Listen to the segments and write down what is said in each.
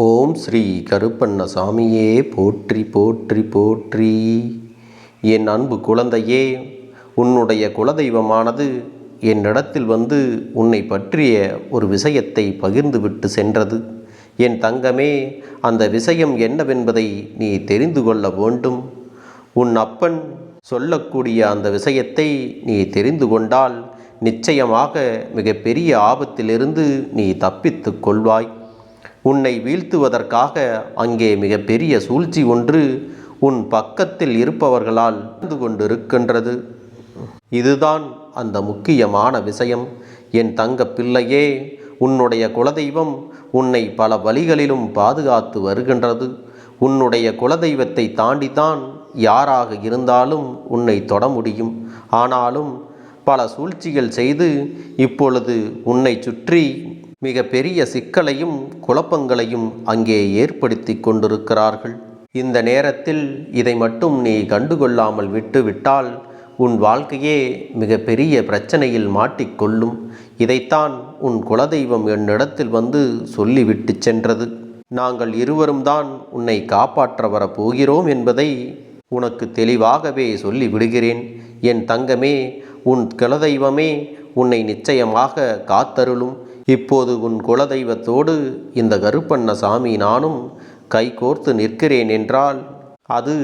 ஓம் ஸ்ரீ கருப்பண்ணசாமியே போற்றி போற்றி போற்றி. என் அன்பு குழந்தையே உன்னுடைய குலதெய்வமானது என்னிடத்தில் வந்து உன்னை பற்றிய ஒரு விஷயத்தை பகிர்ந்துவிட்டு சென்றது. என் தங்கமே அந்த விஷயம் என்னவென்பதை நீ தெரிந்து கொள்ள வேண்டும். உன் அப்பன் சொல்லக்கூடிய அந்த விஷயத்தை நீ தெரிந்து கொண்டால் நிச்சயமாக மிகப்பெரிய ஆபத்திலிருந்து நீ தப்பித்துக் கொள்வாய். உன்னை வீழ்த்துவதற்காக அங்கே மிகப்பெரிய சூழ்ச்சி ஒன்று உன் பக்கத்தில் இருப்பவர்களால் நடந்து கொண்டிருக்கின்றது. இதுதான் அந்த முக்கியமான விஷயம். என் தங்க பிள்ளையே உன்னுடைய குலதெய்வம் உன்னை பல வழிகளிலும் பாதுகாத்து வருகின்றது. உன்னுடைய குலதெய்வத்தை தாண்டித்தான் யாராக இருந்தாலும் உன்னை தொட முடியும். ஆனாலும் பல சூழ்ச்சிகள் செய்து இப்பொழுது உன்னை சுற்றி மிக பெரிய சிக்கலையும் குழப்பங்களையும் அங்கே ஏற்படுத்தி கொண்டிருக்கிறார்கள். இந்த நேரத்தில் இதை மட்டும் நீ கண்டுகொள்ளாமல் விட்டுவிட்டால் உன் வாழ்க்கையே மிக பெரிய பிரச்சனையில் மாட்டிக்கொள்ளும் இதைத்தான் உன் குலதெய்வம் என்னிடத்தில் வந்து சொல்லிவிட்டு சென்றது. நாங்கள் இருவரும் தான் உன்னை காப்பாற்ற வரப்போகிறோம் என்பதை உனக்கு தெளிவாகவே சொல்லி விடுகிறேன் என் தங்கமே உன் குலதெய்வமே உன்னை நிச்சயமாக காத்தருளும். இப்போது உன் குலதெய்வத்தோடு இந்த கருப்பண்ண சாமி நானும் கைகோர்த்து நிற்கிறேன் என்றால் அது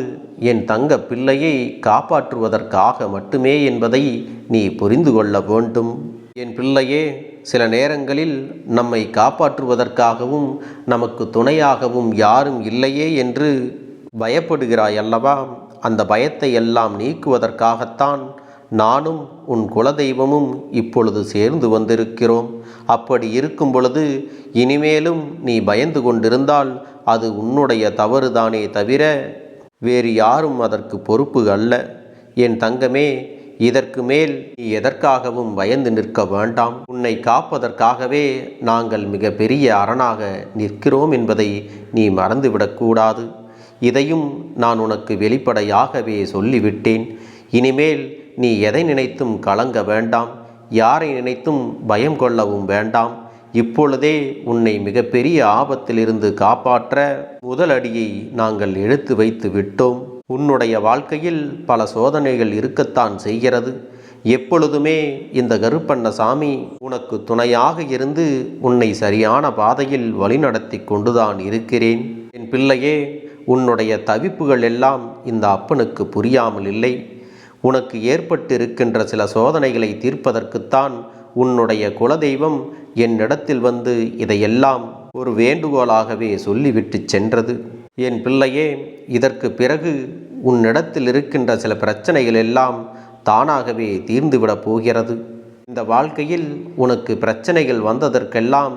என் தங்க பிள்ளையை காப்பாற்றுவதற்காக மட்டுமே என்பதை நீ புரிந்து கொள்ள வேண்டும். என் பிள்ளையே சில நேரங்களில் நம்மை காப்பாற்றுவதற்காகவும் நமக்கு துணையாகவும் யாரும் இல்லையே என்று பயப்படுகிறாய் அல்லவா அந்த பயத்தை எல்லாம் நீக்குவதற்காகத்தான் நானும் உன் குலதெய்வமும் இப்பொழுது சேர்ந்து வந்திருக்கிறோம். அப்படி இருக்கும் பொழுது இனிமேலும் நீ பயந்து கொண்டிருந்தால் அது உன்னுடைய தவறுதானே தவிர வேறு யாரும் அதற்கு பொறுப்பு அல்ல. என் தங்கமே இதற்கு மேல் நீ எதற்காகவும் பயந்து நிற்க வேண்டாம். உன்னை காப்பதற்காகவே நாங்கள் மிக பெரிய அரணாக நிற்கிறோம் என்பதை நீ மறந்துவிடக்கூடாது இதையும் நான் உனக்கு வெளிப்படையாகவே சொல்லிவிட்டேன். இனிமேல் நீ எதை நினைத்தும் கலங்க வேண்டாம் யாரை நினைத்தும் பயம் கொள்ளவும் வேண்டாம். இப்பொழுதே உன்னை மிகப்பெரிய ஆபத்திலிருந்து காப்பாற்ற முதலடியை நாங்கள் எடுத்து வைத்து விட்டோம். உன்னுடைய வாழ்க்கையில் பல சோதனைகள் இருக்கத்தான் செய்கிறது. எப்பொழுதுமே இந்த கருப்பண்ண சாமி உனக்கு துணையாக இருந்து உன்னை சரியான பாதையில் வழிநடத்தி கொண்டுதான் இருக்கிறேன். என் பிள்ளையே உன்னுடைய தவிப்புகள் எல்லாம் இந்த அப்பனுக்கு புரியாமல் இல்லை உனக்கு ஏற்பட்டிருக்கின்ற சில சோதனைகளை தீர்ப்பதற்குத்தான் உன்னுடைய குலதெய்வம் என்னிடத்தில் வந்து இதையெல்லாம் ஒரு வேண்டுகோளாகவே சொல்லிவிட்டு சென்றது. என் பிள்ளையே இதற்கு பிறகு உன்னிடத்தில் இருக்கின்ற சில பிரச்சனைகள் எல்லாம் தானாகவே தீர்ந்துவிடப் போகிறது. இந்த வாழ்க்கையில் உனக்கு பிரச்சனைகள் வந்ததற்கெல்லாம்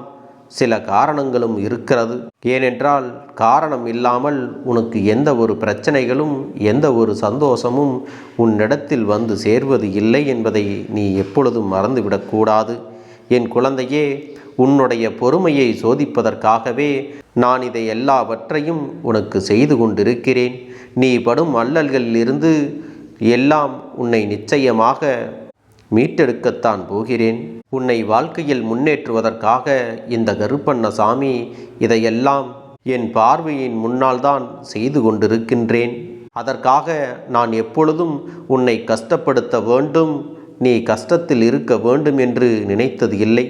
சில காரணங்களும் இருக்கிறது. ஏனென்றால் காரணம் இல்லாமல் உனக்கு எந்த ஒரு பிரச்சனைகளும் எந்த ஒரு சந்தோஷமும் உன்னிடத்தில் வந்து சேர்வது இல்லை என்பதை நீ எப்பொழுதும் மறந்துவிடக்கூடாது என் குழந்தையே உன்னுடைய பொறுமையை சோதிப்பதற்காகவே நான் இதை எல்லாவற்றையும் உனக்கு செய்து கொண்டிருக்கிறேன். நீ படும் அல்லல்களிலிருந்து எல்லாம் உன்னை நிச்சயமாக மீட்டெடுக்கத்தான் போகிறேன். உன்னை வாழ்க்கையில் முன்னேற்றுவதற்காக இந்த கருப்பண்ண சாமி இதையெல்லாம் என் பார்வையின் முன்னால் தான் செய்து கொண்டிருக்கின்றேன். அதற்காக நான் எப்பொழுதும் உன்னை கஷ்டப்படுத்த வேண்டும் நீ கஷ்டத்தில் இருக்க வேண்டும் என்று நினைத்தது இல்லை.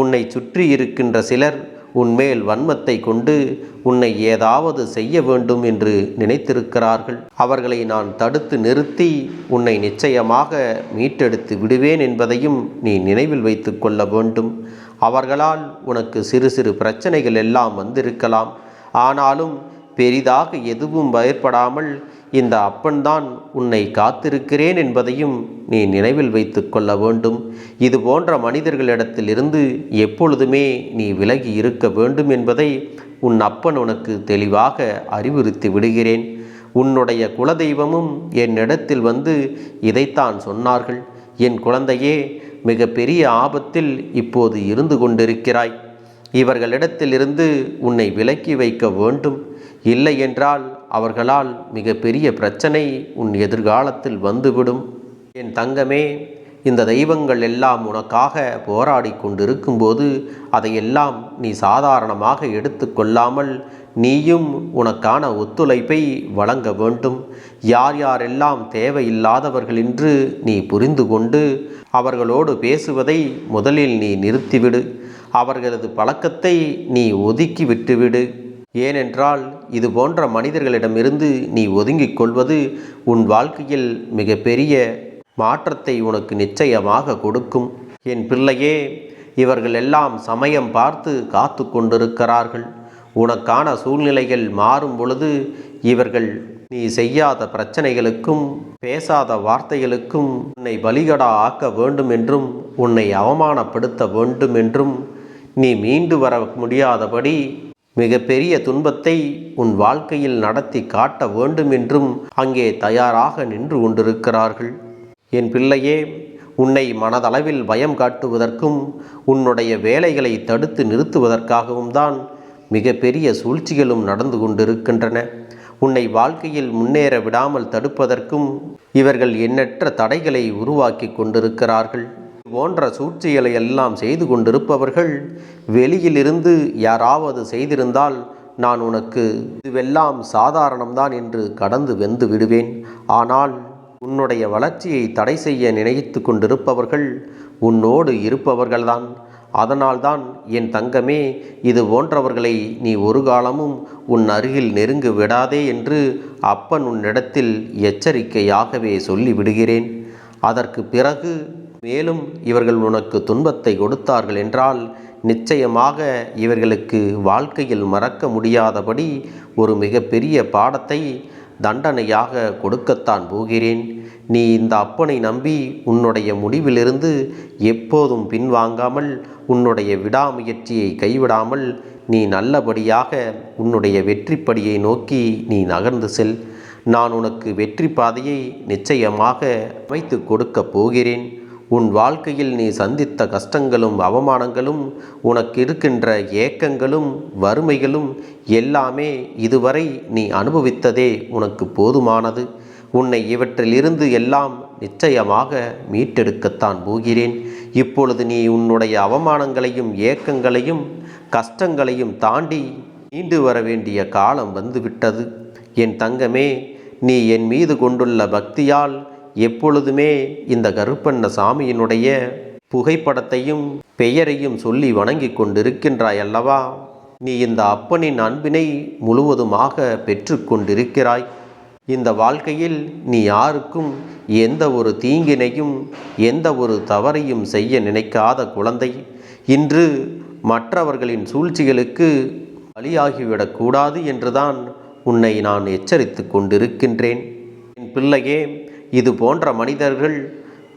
உன்னை சுற்றி இருக்கின்ற சிலர் உன்மேல் வன்மத்தை கொண்டு உன்னை ஏதாவது செய்ய வேண்டும் என்று நினைத்திருக்கிறார்கள். அவர்களை நான் தடுத்து நிறுத்தி உன்னை நிச்சயமாக மீட்டெடுத்து விடுவேன் என்பதையும் நீ நினைவில் வைத்து கொள்ள வேண்டும். அவர்களால் உனக்கு சிறு சிறு பிரச்சனைகள் எல்லாம் வந்திருக்கலாம். ஆனாலும் பெரிதாக எதுவும் பயப்படாமல் இந்த அப்பன்தான் உன்னை காத்திருக்கிறேன் என்பதையும் நீ நினைவில் வைத்து கொள்ள வேண்டும். இது போன்ற மனிதர்களிடத்திலிருந்து எப்பொழுதுமே நீ விலகி இருக்க வேண்டும் என்பதை உன் அப்பன் உனக்கு தெளிவாக அறிவுறுத்தி விடுகிறேன். உன்னுடைய குலதெய்வமும் என்னிடத்தில் வந்து இதைத்தான் சொன்னார்கள். என் குழந்தையே மிக பெரிய ஆபத்தில் இப்போது இருந்து கொண்டிருக்கிறாய். இவர்களிடத்திலிருந்து உன்னை விலக்கி வைக்க வேண்டும். இல்லை என்றால் அவர்களால் மிகப்பெரிய பிரச்சனை உன் எதிர்காலத்தில் வந்துவிடும். என் தங்கமே இந்த தெய்வங்கள் எல்லாம் உனக்காக போராடி கொண்டிருக்கும்போது அதையெல்லாம் நீ சாதாரணமாக எடுத்துக்கொள்ளாமல் நீயும் உனக்கான ஒத்துழைப்பை வழங்க வேண்டும். யார் யாரெல்லாம் தேவையில்லாதவர்கள் என்று நீ புரிந்து கொண்டு அவர்களோடு பேசுவதை முதலில் நீ நிறுத்திவிடு. அவர்களது பழக்கத்தை நீ ஒதுக்கி விட்டுவிடு. ஏனென்றால் இது போன்ற மனிதர்களிடமிருந்து நீ ஒதுங்கிக் கொள்வது உன் வாழ்க்கையில் மிகப்பெரிய மாற்றத்தை உனக்கு நிச்சயமாக கொடுக்கும். என் பிள்ளையே இவர்கள் எல்லாம் சமயம் பார்த்து காத்து கொண்டிருக்கிறார்கள். உனக்கான சூழ்நிலைகள் மாறும் பொழுது இவர்கள் நீ செய்யாத பிரச்சனைகளுக்கும் பேசாத வார்த்தைகளுக்கும் உன்னை பலிகடா ஆக்க வேண்டும் என்றும் உன்னை அவமானப்படுத்த வேண்டும் என்றும் நீ மீண்டு வர முடியாதபடி மிகப்பெரிய துன்பத்தை உன் வாழ்க்கையில் நடத்தி காட்ட வேண்டும் என்றும் அங்கே தயாராக நின்று கொண்டிருக்கிறார்கள். என் பிள்ளையே உன்னை மனதளவில் பயம் காட்டுவதற்கும் உன்னுடைய வேலைகளை தடுத்து நிறுத்துவதற்காகவும் தான் மிகப்பெரிய சூழ்ச்சிகளும் நடந்து கொண்டிருக்கின்றன. உன்னை வாழ்க்கையில் முன்னேற விடாமல் தடுப்பதற்கும் இவர்கள் எண்ணற்ற தடைகளை உருவாக்கி கொண்டிருக்கிறார்கள். போன்ற சூழ்ச்சிகளை எல்லாம் செய்து கொண்டிருப்பவர்கள் வெளியிலிருந்து யாராவது செய்திருந்தால் நான் உனக்கு இதுவெல்லாம் சாதாரணம்தான் என்று கடந்து வெந்து விடுவேன். ஆனால் உன்னுடைய வளர்ச்சியை தடை செய்ய நினைத்து கொண்டிருப்பவர்கள் உன்னோடு இருப்பவர்கள்தான். அதனால்தான் என் தங்கமே இது போன்றவர்களை நீ ஒரு காலமும் உன் அருகில் நெருங்கு விடாதே என்று அப்பன் உன்னிடத்தில் எச்சரிக்கையாகவே சொல்லிவிடுகிறேன். அதற்கு பிறகு மேலும் இவர்கள் உனக்கு துன்பத்தை கொடுத்தார்கள் என்றால் நிச்சயமாக இவர்களுக்கு வாழ்க்கையில் மறக்க முடியாதபடி ஒரு மிகப்பெரிய பாடத்தை தண்டனையாக கொடுக்கத்தான் போகிறேன். நீ இந்த அப்பனை நம்பி உன்னுடைய முடிவிலிருந்து எப்போதும் பின்வாங்காமல் உன்னுடைய விடாமுயற்சியை கைவிடாமல் நீ நல்லபடியாக உன்னுடைய வெற்றிப்படியை நோக்கி நீ நகர்ந்து செல். நான் உனக்கு வெற்றி பாதையை நிச்சயமாக அமைத்து கொடுக்கப் போகிறேன். உன் வாழ்க்கையில் நீ சந்தித்த கஷ்டங்களும் அவமானங்களும் உனக்கு இருக்கின்ற ஏக்கங்களும் வறுமைகளும் எல்லாமே இதுவரை நீ அனுபவித்ததே உனக்கு போதுமானது. உன்னை இவற்றிலிருந்து எல்லாம் நிச்சயமாக மீட்டெடுக்கத்தான் போகிறேன். இப்பொழுது நீ உன்னுடைய அவமானங்களையும் ஏக்கங்களையும் கஷ்டங்களையும் தாண்டி மீண்டு வர வேண்டிய காலம் வந்துவிட்டது. என் தங்கமே நீ என் மீது கொண்டுள்ள பக்தியால் எப்பொழுதுமே இந்த கருப்பண்ண சாமியினுடைய புகைப்படத்தையும் பெயரையும் சொல்லி வணங்கி கொண்டிருக்கின்றாய் அல்லவா? நீ இந்த அப்பனின் அன்பினை முழுவதுமாக பெற்று கொண்டிருக்கிறாய். இந்த வாழ்க்கையில் நீ யாருக்கும் எந்த ஒரு தீங்கினையும் எந்த ஒரு தவறையும் செய்ய நினைக்காத குழந்தை. இன்று மற்றவர்களின் சூழ்ச்சிகளுக்கு பலியாகிவிடக்கூடாது என்றுதான் உன்னை நான் எச்சரித்து கொண்டிருக்கின்றேன். என் பிள்ளையே இது போன்ற மனிதர்கள்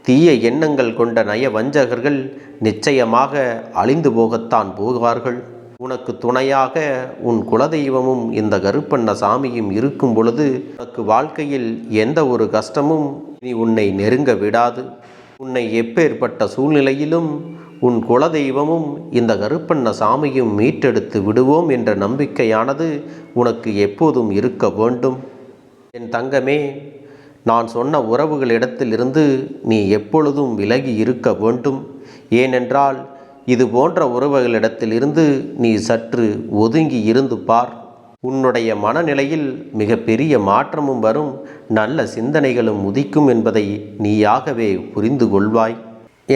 தீய எண்ணங்கள் கொண்ட நய வஞ்சகர்கள் நிச்சயமாக அழிந்து போகத்தான் போவார்கள். உனக்கு துணையாக உன் குலதெய்வமும் இந்த கருப்பண்ண சாமியும் இருக்கும் பொழுது உனக்கு வாழ்க்கையில் எந்த ஒரு கஷ்டமும் நீ உன்னை நெருங்க விடாது. உன்னை எப்பேற்பட்ட சூழ்நிலையிலும் உன் குலதெய்வமும் இந்த கருப்பண்ண சாமியும் மீட்டெடுத்து விடுவோம் என்ற நம்பிக்கையானது உனக்கு எப்போதும் இருக்க வேண்டும். என் தங்கமே நான் சொன்ன உறவுகளிடத்திலிருந்து நீ எப்பொழுதும் விலகி இருக்க வேண்டும். ஏனென்றால் இது போன்ற உறவுகளிடத்திலிருந்து நீ சற்று ஒதுங்கி இருந்து பார். உன்னுடைய மனநிலையில் மிக பெரிய மாற்றமும் வரும். நல்ல சிந்தனைகளும் உதிக்கும் என்பதை நீயாகவே புரிந்து கொள்வாய்.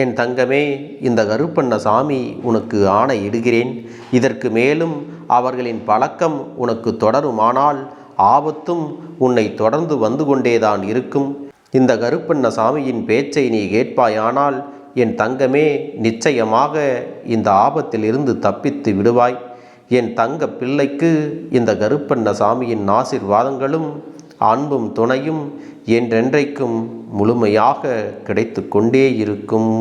என் தங்கமே இந்த கருப்பண்ண சாமி உனக்கு ஆணை இடுகிறேன் இதற்கு மேலும் அவர்களின் பழக்கம் உனக்கு தொடருமானால் ஆபத்தும் உன்னை தொடர்ந்து வந்து கொண்டேதான் இருக்கும். இந்த கருப்பண்ண சாமியின் பேச்சை நீ கேட்பாயானால் என் தங்கமே நிச்சயமாக இந்த ஆபத்திலிருந்து தப்பித்து விடுவாய். என் தங்க பிள்ளைக்கு இந்த கருப்பண்ண சாமியின் ஆசிர்வாதங்களும் அன்பும் துணையும் என்றென்றைக்கும் முழுமையாக கிடைத்து கொண்டே இருக்கும்